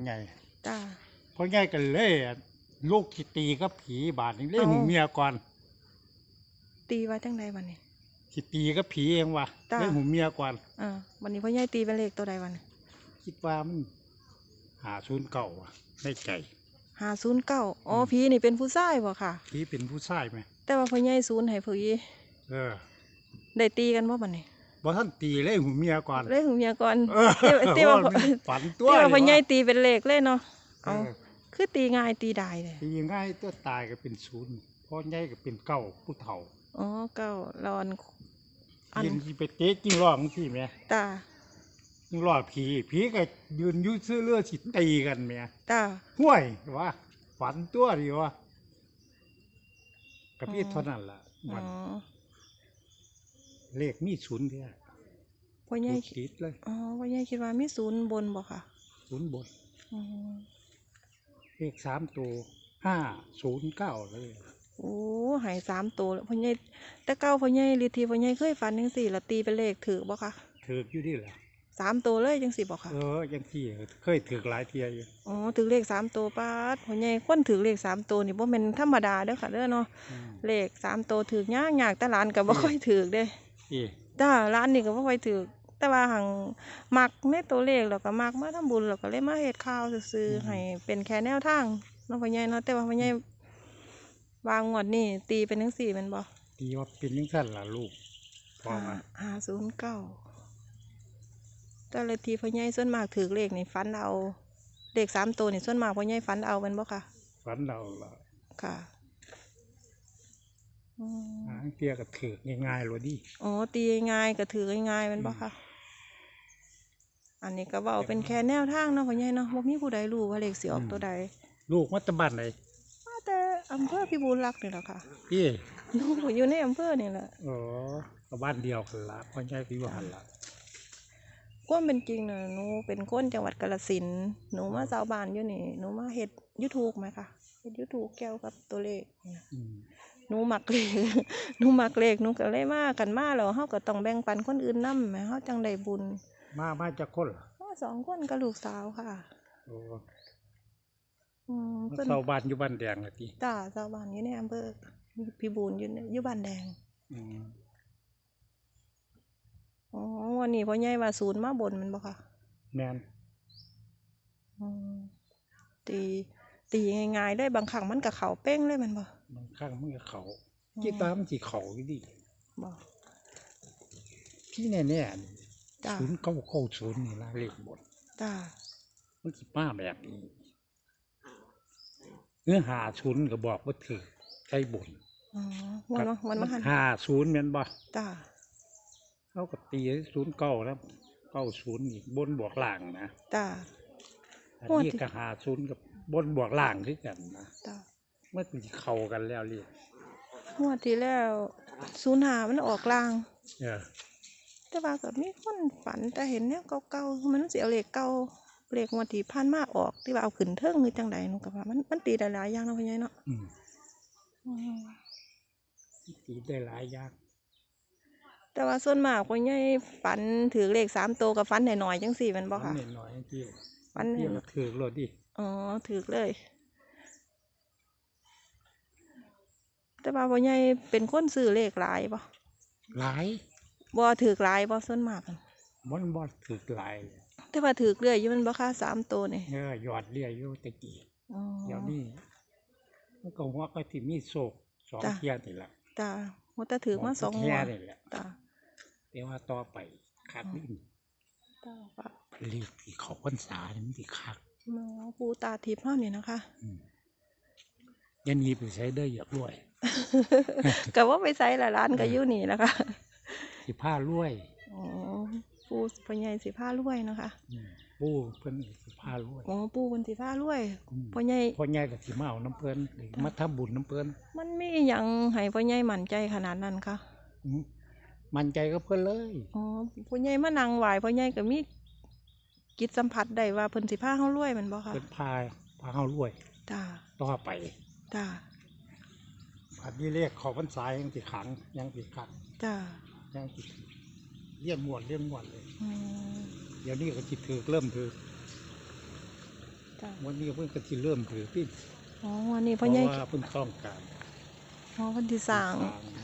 ไงจ้าเพราะไงกันเลยอะลูกที่ตีกับผีบาดนี่เล่เอ้าหูเมียก่อนตีไว้จังใดวันนี้สิตีกับผีเองวะจ้ะเล่หูเมียก่อนอ่าวันนี้พ่อใหญ่ตีเป็นเลขตัวใดวันคิดว่ามันหาศูนย์เก่าอะในใจหาศูนย์เก้าอ๋อผีนี่เป็นผู้ชายบ่ค่ะ ผีเป็นผู้ชายไหมแต่ว่าพ่อใหญ่ศูนย์ให้ผีเออ ได้ตีกันบ่บัดนี้ บ่ท่านตีเล่หูเมียก่อน เลขของเมียก่อนเออตีตีว่าโอ้ยฝันตัวตีว่าพ่อใหญ่นี่วะตีเป็นเลขเลยเนาะเอเอาอคือตีง่ายตีได้เลยตีง่ายตัวตายก็เป็นศูนย์พ่อใหญ่ก็เป็นเก้าผู้เฒ่าอ๋อเก้าร้อน อันยินที่ไปเตะจิ้งร้องที่แม่ตาจิ้งร้องผีผีก็ยืนอยุ่ซื้อเลือสิตีกันแม่ตา ห่วยว่าฝันตัวดีวะกับพี่อ๋อเท่านั้นล่ะอ๋มัอน เลขมีศูนย์เนี่ยพ่อใหญ่คิดเลยอ๋อพ่อใหญ่คิดว่ามีศูนย์บนบ่ค่ะศูนย์บนอืมเลขสามตัวห้าศูนย์เก้าเลยโอ้ใหายสามตัวแล้วพ่อใหญ่แต่เก้าพ่อใหญ่ลิทีพ่อใหญ่เคยฝันจังสี่ละตีเป็นเลขถือบ่ค่ะถือกอยู่นี่แหละสามตัวเลยจังสี่บ่ค่ะ เออยังที่เคยถือกหลายเทียอยู่ อ๋อถือเลขสามตัวป้าดพ่อใหญ่คนถือเลขสามตัวนี่บ่แม่นธรรมดาเด้อค่ะเด้อเนาะอืมเลขสามตัวถือกยากยากแต่ร้านก็บ่ค่อยถือกเด้ อีจ้าร้านนี่ก็บ่ค่อยถือกแต่ว่าหังมักในตัวเลขแล้วก็มักมาทำบุญแล้วก็เลยมาเฮ็ดข่าวซื่อๆให้เป็นแค่แนวทางเนาะพ่อใหญ่เนาะแต่ว่าพ่อใหญ่วางงวดนี่ตีเป็นจังสี่แม่นบ่ตีว่าเป็นยังสั้นล่ะลูกพอห้ามาห้าศูนย์เก้าแต่ละทีพ่อใหญ่ส่วนมากถือเลขนี่ฟันเอาเลขสามตัวนี่ส่วนมากพ่อใหญ่ฟันเอาเป็นบ่ค่ะ ฝันเราล่ะค่ะอืม หางเทียก็ถือกง่ายๆเลยดิอ๋อตีง่ายๆก็ถือง่ายๆเป็นบ่ค่ะ อันนี้ก็เว่าเป็นแค่แนวทางเนาะพ่อใหญ่เนาะบ่มีผู้ใดรู้ว่าเลขสิออกตัวใดลูกมัตบ้านไหนมาแต่อำเภอพิบูลรักษ์นี่แหละค่ะพี่หนูก็อยู่ในอำเภอนี่แหละอ๋อก็บ้านเดียวกันละพ่อใหญ่ก็อยู่หันละความเป็นจริงน่ะหนูเป็นคนจังหวัดกาฬสินธุ์หนูมาชาวบ้านอยู่นี่หนูมาเฮ็ด YouTube ไหมคะเฮ็ด YouTube เกี่ยวกับตัวเลขนี่นะอืมห นูมักเลขหนูมักเลขหนูก็เลยมากันมาแล้วเฮาก็ต้องแบ่งปันคนอื่นนำแหมเฮาจังได้บุญมามาจากคนเหรอมาสองคนกับลูกสาวค่ะโอ้อืมมาเพิ่นเช่าบ้านอยู่บ้านแดงเลยพี่จ้าชาวบ้านอยู่ในอำเภอพิบูลอยู่ในอยู่บ้านแดงอืมอ๋อวันนี้พ่อใหญ่ว่าศูนย์มาบนแมันบ่ค่ะแมนอืมตีตีง่ายๆได้บางครั้งมันก็เข้าเป้งเลยแมันบ่ บางครั้งมันก็เขากีตาร์มันสิเขาอยู่ดิบ่พี่แน่แน่จ้าศูนย์เก้าเก้าศูนย์นี่ละเลขบนจ้ามันสิมาแบบนี้เนื้อหาศูนย์ก็บอกว่าถือใช้บนอ๋อวันว่าวันว่าหันหาศูนย์แม่นบ่จ้าเขาก็ตีศูนย์เก้าแล้วเก้าศูนย์อีกบนบวกล่างนะจ้าอันโอ้นี้ที่ก็หาศูนย์กับบนบวกล่างคือกันนะจ้า เมื่อกี้เข้ากันแล้วเรียกงวดที่แล้วศูนย์หามันออกลาง เออแต่ว่าก็มีคนฝันแต่เห็นแนวเก่าๆมันสิเอาเลขเก่าเลขงวดที่ผ่านมาออก ที่ว่าเอาขึ้นเทิงหรือจังใดหนูก็ว่ามันมันตีได้หลายอย่างเนาะพ่อใหญ่เนาะอืมอืมตีได้หลายอย่างแต่ว่าส่วนมากพ่อใหญ่ฝันถือเลขสามตัวกับฝันหน่อยๆจังสี่แมันบ่มัค่ะนน้อยๆที่มันที่เราถือรถดิอ๋อถือเลย แต่ว่าพ่อใหญ่เป็นคนซื้อเลขหลายบ่หลายบ่ถือหลายบ่ส่วนมากอะมันบ่ถือหลายเลยแต่ว่าถือเรื่อยอยู่แมันบ่ค่าสามตัวนี่เออหยอดเรียอยู่แตะกี้อ๋อ เดี๋ยวนี้มันก็ว่าก็ที่มีโศกสองจ้ะ เที่ยนี่แหละจ้าหมดแต่ถือมาสองงแค่วดนี่แหละจ้าแต่ว่าต่อไปขาดนิ่จ้าว่ารีบที่เขาพรรษานี่มันสิคัก หมอปูตาทิพย์เฮานี่นะคะอืมอยันนี้ไปใช้ได้อยากรวย ก็ว่าไปใส่ละร้านก็อยู่นี่แหละค่ะสิผ้ารวยอ๋อปูพ่อใหญ่สิผ้ารวยเนาะคะอืมปู่เพิ่นสิผ้ารวยอ๋อปูเพิ่นสิผ้ารวยอืมพ่อใหญ่พ่อใหญ่ก็สิมาเอาน้ำเพิ่นหรือมาทำบุญน้ำเพิ่นมันมีอหย่างให้พ่อใหญ่มั่นใจขนาดนั้นคะอืมมั่นใจก็เพิ่นเลยอ๋อพ่อใหญ่มานั่งไหวพ่อใหญ่ก็มีกิจสัมผัสได้ว่าเพิ่นสิพาเฮารวยแมันบ่ค่ะเพิ่นพาพาเฮารวยจ้าต่อไปจ้า บัดนี้เรียกเขอพรรษายังสิขังยังสิขังจ้ายังสิเลี้ยงมวนเลี้ยงมวนเลย อืมเดี๋ยวนี้ก็สิถือเริ่มถือจ้ะวันนี้เพิ่นก็สิเริ่มถือที่อ๋อวันนี้เพพ่อราะใหญ่ว่าเพิ่นต้องการอ๋อเพิ่นสิสร้าง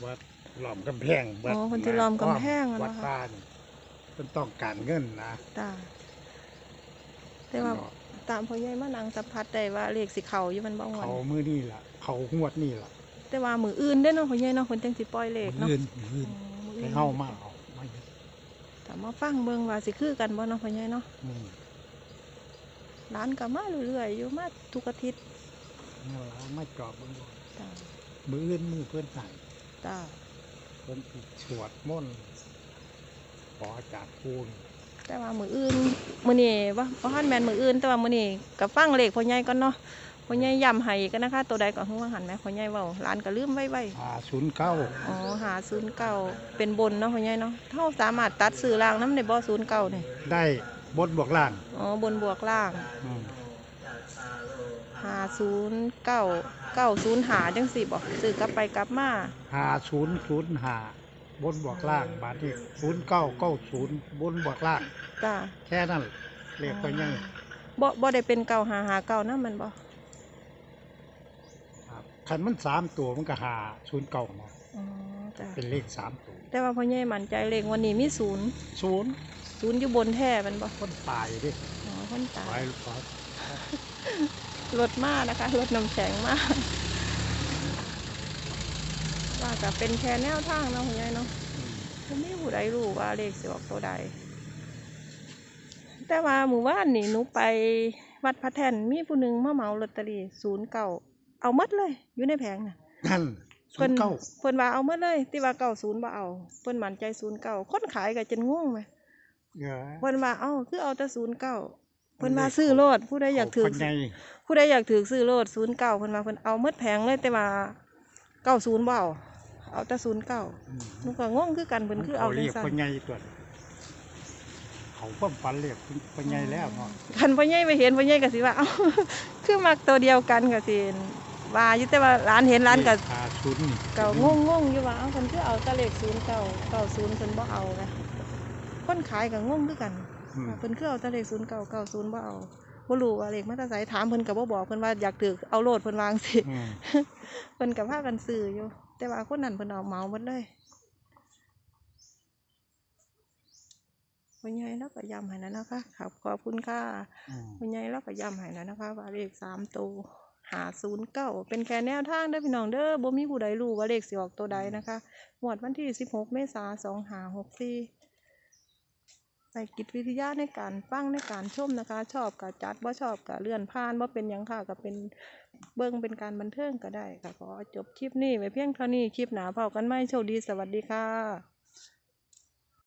วัดหล้อมกำแพงวัดอ๋อเพิ่นสิล้อมกำแพงอะวัดนะคะป่านี่เพิ่นต้องการเงินนะจ้ะแต่ว่าตามพ่อใหญ่มานั่งสัมผัสได้ว่าเลขสิเข้าอยู่มันบ่งวันเขามื้อนี่ล่ะ เขางวดนี่ล่ะ แต่ว่ามืออื่นเด้อเนาะพ่อใหญ่เนาะเพิ่นจังสิปล่อยเลขเนาะ เงินเงินอ๋อมื้อให้อื่นเฮามาเอามาเฮ็ดแต่มาฟังเบิ่งว่าสิคือกันบ่เนาะพ่อใหญ่เนาะอืมร้านก็มาเรื่อยๆอยู่มาทุกอาทิตย์เอาล่ะมาจอบเบิ่งดูจ้ะมื้ออื่นมื้อเพิ่นให้จ้ะเพิ่นสิสวดมนต์ขอจากคูณแต่ว่ามืออื่นมื้อนี้ว่าบ่ทันแม่นมืออื่นแต่ว่ามื้อนี้ก็ฟังเลขพ่อใหญ่ก่อนเนาะ พ่อใหญ่ย้ำให้กันนะคะ ตัวใดก็ฮู้ว่าหันแหมพ่อใหญ่เว้าร้านก็ลืมไว้ไว้อ่า09อ๋อหา09เป็นบนเนาะพ่อใหญ่เนาะเฮาสามารถตัดซื้อรางนำได้บ่09นี่ได้บดบวกล่างอ๋อบนบวกล่างอืม509 905จังซี่บ่ซื้อกลับไปกลับมา5005บนบวกล่างบาทที่0990บนบวกล่าง จ้าแค่นั้นเลขก็ยังบ่บ่ได้เป็น9559นำมันบ่ครับ คันมันสามตัวมันก็หาศูนย์เก่านะอ๋อจ้าเป็นเลขสามตัวแต่ว่าพ่อใหญ่มั่นใจเลขวันนี้มีศูนย์ศูนย์ศูนย์อยู่บนแท้แมันบ่คนตายดิอ๋อคนตาไปยขอรถมานะคะรถน้ำแข็งมาก ว่าจะเป็นแค่แนวทางเนาะคุณยายเนาะ อืมบ่มีผู้ใดรู้ว่าเลขสิออกตัวใด แต่ว่าหมู่บ้านนี่หนูไปวัดพระแท่นมีผู้หนึ่งมาเหมาลอตเตอรี่ศูนย์เก่า เอาหมดเลย อยู่ในแผงน่ะนั่นศูเพิ่นนย์เก้าเพิ่นว่าเอาหมดเลย ที่ว่าเก่าศูนย์บ่เอาเพิ่นมั่นใจศูนย์เก่าคนขายก็จนงงไหมเออเพิ่นว่าเอ้าคือเอาแต่ศูนย์เก้าเพิ่นว่าซื้อโลดผู้ใดอยากถือ คนใหญ่ผู้ใดอยากถือซื้อโลดศูนย์เก้าเพิ่นว่าเพิ่นเอาหมดแผงเลยแต่ว่าเก้าศูนย์บ่เอาเอาแต่ศูนย์เก้าอืมหนูก็งงคือกันเพิ่นคือเอาเรีจัยงกซั่คนนใหญ่ตัวนี้เขาก็ฝันเรียกคนใหญ่แล้วเนาะคันพ่อใหญ่ไปเห็นพ่อใหญ่ก็สิว่าเอ้า คือมักตัวเดียวกันก็สิ ว่าอยู่แต่ว่าร้านเห็นร้านก็หาศูนย์นี่ก็งงงๆอยู่ว่าเอ้าเพิ่นคือเอาแต่เลขศูนย์เก้าเก้าศูนย์เพิ่นบ่เอานะคนขายก็งงคือกันอืมว่าเพิ่นคือเอาแต่เลขศูนย์เก้าเก้าศูนย์บ่เอาบ่รู้ว่าเลขมาแต่ไสถามเพิ่นก็บ่บอกเพิ่นว่าอยากถือเอาโลดเพิ่นวาจั่งสิอืมเพิ่นกับพากันซื้ออยู่ แต่ว่าคนนั้นเพิ่นเอาเหมาหมดเลยพ่อใหญ่แล้วก็ย้ำให้นะนะคะครับขอบคุณค่ะอืมพ่อใหญ่แล้วก็ย้ำให้นะนะคะว่าเลขสามตัว หาศูนย์เก้าเป็นแค่แนวทางเด้อพี่น้องเด้อบ่มีผู้ใดรู้ว่าเลขสิออกตัวใดนะคะงวดวันที่สิบหกเมษาสองหาหกสี่ใส่กิจวิทยาในการฟังในการชมนะคะ ชอบกับจัดบ่าชอบกับเลื่อนผ่านบ่าเป็นยังค่ะก็เป็นเบิ่งเป็นการบันเทิงก็ได้ค่ะขอจบคลิปนี้ไว้เพียงเท่านี้คลิปหนาเผากันไหมโชคดีสวัสดีค่ะ